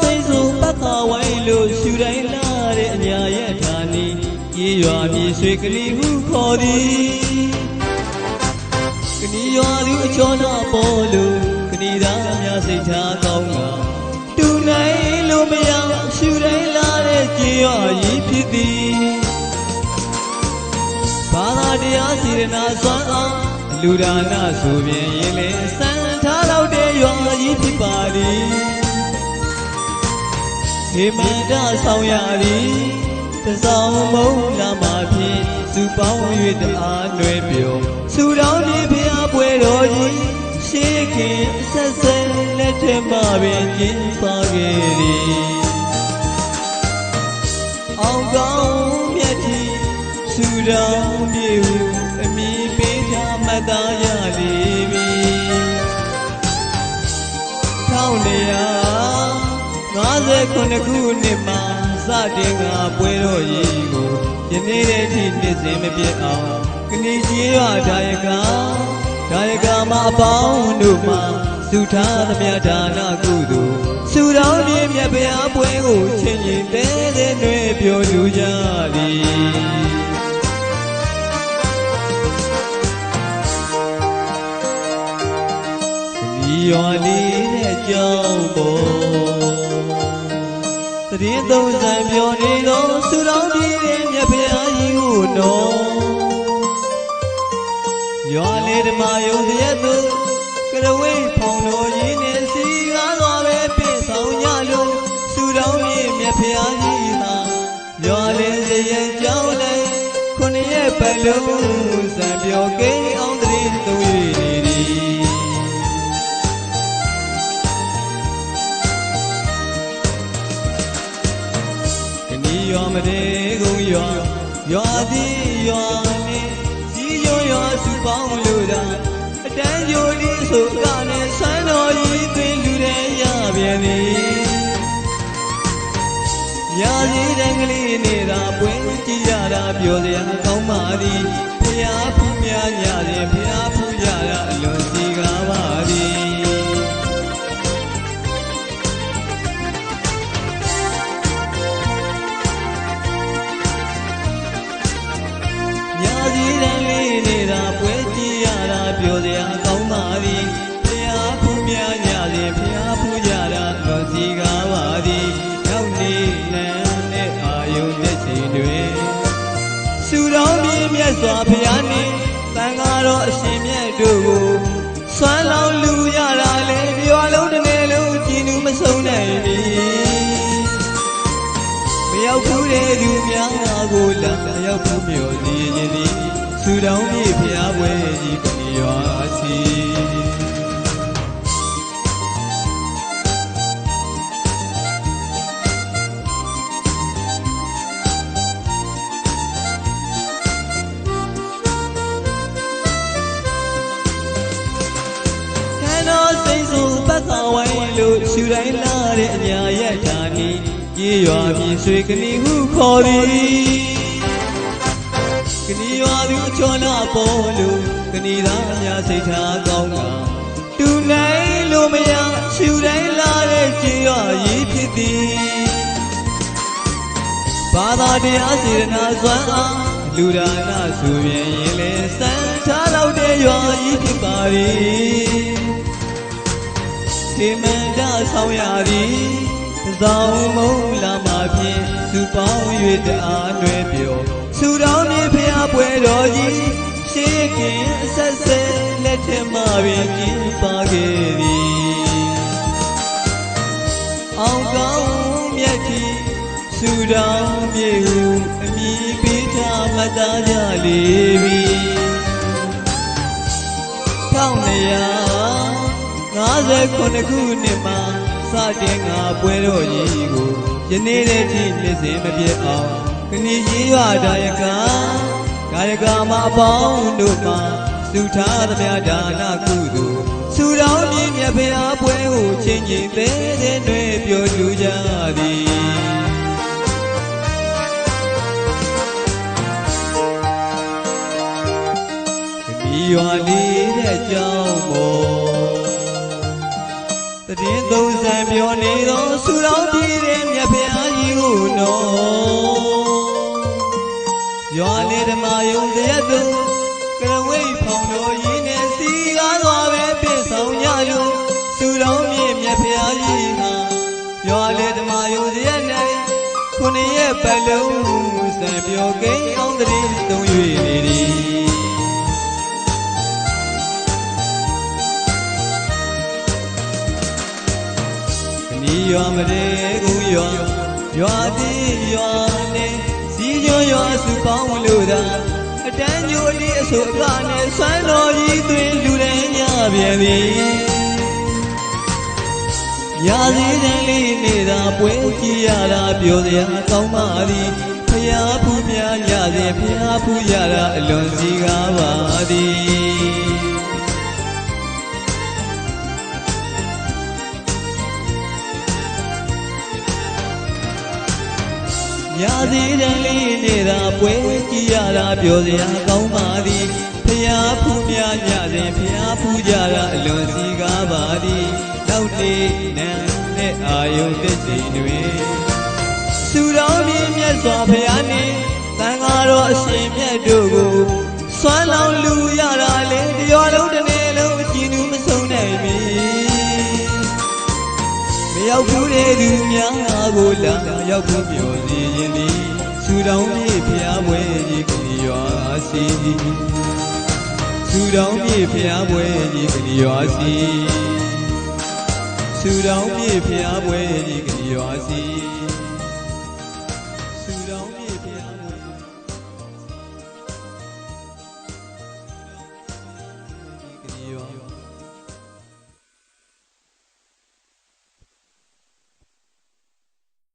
စိတ်ဆိုပတ်သာဝိုင်းလို့ရှူတိုင်းလာတဲ့အညာရဲ့ဌာနီရေရွာမြေဆွေကလေးဟုခေါ်သည်ကနီရွာသူအချောနာပေါ်လို့ကနီသားများစိတ်ထားကောင်းပါတူနိုင်လို့မရရှူတိုင်းလာတဲ့ကြေရွာကြီးဖြစ်သည်ဘာသာတရားစေရနာစွမ်းအားလူဒါနဆိုပြင်ရင်လည်းစံထားတော့တဲ့ရွာကြီးဖြစ်ပါသည် မန္တဆောင်ရသည်တစောင်းမုံလာမှာဖြင့်စုပေါင်း၍တအားလွယ်ပြောစုတော်ဒီဖျားပွဲတော်ကြီးရှေးခင်အဆက်ဆက်လက်ထက်မှပင်ကျင်းပါခဲ့သည်အောင်ကောင်းမြတ်ကြီးစုတော်မြေဟုအမိပေးထားမှတ်သားရလိမ့် 59ခုနှစ်မှာစတင်ကပွဲတော်ကြီးကိုယနေ့တည်းထိနှစ်စဉ်မပြတ်အောင်ကဏီကြီးရွာဒါယကဒါယကမအပေါင်းတို့မှာစုထားသမျှဒါနကုသိုလ်စုတော်မြင့်မြတ်ဘုရားပွဲကိုချင်းရင်တဲတဲ့နှွေပြောလူကြသည်ဒီရွာလေးတဲ့ကြောင်းပေါ် တရင်သုံးဆံပြောနေတော့ဆူတော်ကြီးတဲ့မြတ်ဖရာကြီးကိုတော့ရွာလေးဓမ္မယုံတရက်သူကရဝိဖောင်တော်ကြီးနဲ့စီကားတော်ပဲပြည့်ဆောင်ကြလို့ဆူတော်ကြီးမြတ်ဖရာကြီးဟာရွာလေးစရဲ့ကြောင်းလိုက်ခုနှစ်ရက်ပတ်လုံးစံ ရွာသည်ရွာနေကြီးရွာရွာစုပေါင်းလို့တာအတန်းကြိုလေးဆိုကနဲ့ဆန်းတော်ကြီးသွင်းလူတဲ့ရပြန်သည်ရာကြီးတန်ကလေးနေတာပွဲကြည့်ရတာပြောစရာကောင်းပါသည်ဖျားဖူးများညရင်ဖျားဖူးရတာအလွန်စီကားပါသည်ညာ န်းလေးနေတာပွဲကြည့်ရတာပြောစရာကောင်းပါသည်ဖျားဖူးများညစဉ်ဖျားဖူးကြတာတော့စီကားပါသည်နောက်နေနန်းနဲ့အာယုန်တဲ့ချိန်တွင်စူတော်မြင့်မြတ်စွာဘုရားနှင့်သံဃာတော်အရှင်မြတ်တို့ကိုဆွမ်းလောင်းလူရတာလေဒီဝလုံးတစ်နေ့လုံးကြည်နူးမဆုံးနိုင်ပြီမရောက်ဘူးတဲ့သူများကိုလာမရောက်ဘူးမျိုးစီရင်သည် ဆူတောင်းပြေဖျားပွဲကြီးပဏိရွာစီခန္ဓာစိတ်ဆိုပတ်သာဝိုင်းလို့ရှူတိုင်းလာတဲ့အညာရက်ဌာနီကြေးရွာပြည်ဆွေကနီဟုခေါ်သည် ကနီရွာသူအချောနာပေါ်လို့ကနီသားအများစိတ်ထားကောင်းတာတူနိုင်လို့မရရှူတိုင်းလာတဲ့ကြေးရွာကြီးဖြစ်သည်ဘာသာတရားစေရနာစွမ်းအားလူဒါနဆိုရင်ရင်လေစံထားတော့တဲ့ရွာကြီးဖြစ်ပါသည်ဒီမန္တဆောင်ရသည်သဇောင်းမုံလာမှာဖြင့်သူပေါင်း၍တအားလွယ်ပြော သူတော်မြေဖျားပွဲတော်ကြီးရှေးခင်အဆက်ဆက်လက်ထက်မှပင်ကျင်းပါခဲ့သည်အောင်ကောင်းမြတ်ကြီးသူတော်မြေဟုအမိပေးထားမှတ်သားကြလေပြီ1959ခုနှစ်မှာစတင်ငါပွဲတော်ကြီးကိုယနေ့တည်းထိနှစ်စဉ်မပြတ်အောင် ခဏကြီးရွာဒါယကကာယကမအပေါင်းတို့မှာစုထားသမျှဒါနကုသိုလ်စုတော်မြင့်မြတ်ဖရာပွဲကိုချင်းချင်းသေးသေးတွေပြောလူကြသည်ဒီရွာလေးတဲ့ကြောင်းပေါ်တည်င်းသုံးဆံပြောနေသောဆူတော်ပြည်တဲ့မြတ်ဖျားကြီးကိုနော် ရွာလေးဓမ္မယုံတရက်သူကရဝိဖောင်တော်ရင်းနဲ့စီကားသွားပဲပြည့်ဆောင်ကြလူသူတော်မြင့်မြတ်ဖျားကြီးဟာရွာလေးဓမ္မယုံတရက်နဲ့ခုနှစ်ရက်ပတ်လုံးစံပြောကိန်းအောင်တည်းတုံ၍နေသည်နီရွာမတဲ့ကူရွာရွာဒီရွာနဲ့ စီကျွန်းရွာစုပေါင်းလို့သာအတန်းညိုလေးအဆိုအကနဲ့ဆွမ်းတော်ကြီးသွင်းလူတိုင်းညပြန်သည်ညာစည်းတန်းလေးနေတာပွဲကြည့်ရတာပြောစရာကောင်းပါသည်ဖျားဖူးများညစဉ်ဖျားဖူးရတာအလွန်စီကားပါသည် ညာသေးတန်းလေးနေတာပွဲကြည့်ရတာပြောစရာကောင်းပါသည်ဖျားဖူးများညစဉ်ဖျားဖူးကြတာအလွန်စီကားပါသည်နောက်နေ့နံနဲ့အာယုန်တစ်စီတွင်သူတော်မြင့်မြတ်စွာဘုရားနှင့်သံဃာတော်အရှင်မြတ်တို့ကိုဆွမ်းလောင်းလူရတာလေတရောလုံးတစ်နေ့လုံးအကြည့်နူးမဆုံးနိုင်မီမရောက်ဘူးတဲ့သူများကိုလာ ရောက်ဖို့ပြောစီရင်သည်ဆူတောင်းပြေဖျားပွဲကြီးကလေးရွာစီဆူတောင်းပြေဖျားပွဲကြီးကလေးရွာစီဆူတောင်းပြေဖျားပွဲကြီးကလေးရွာစီ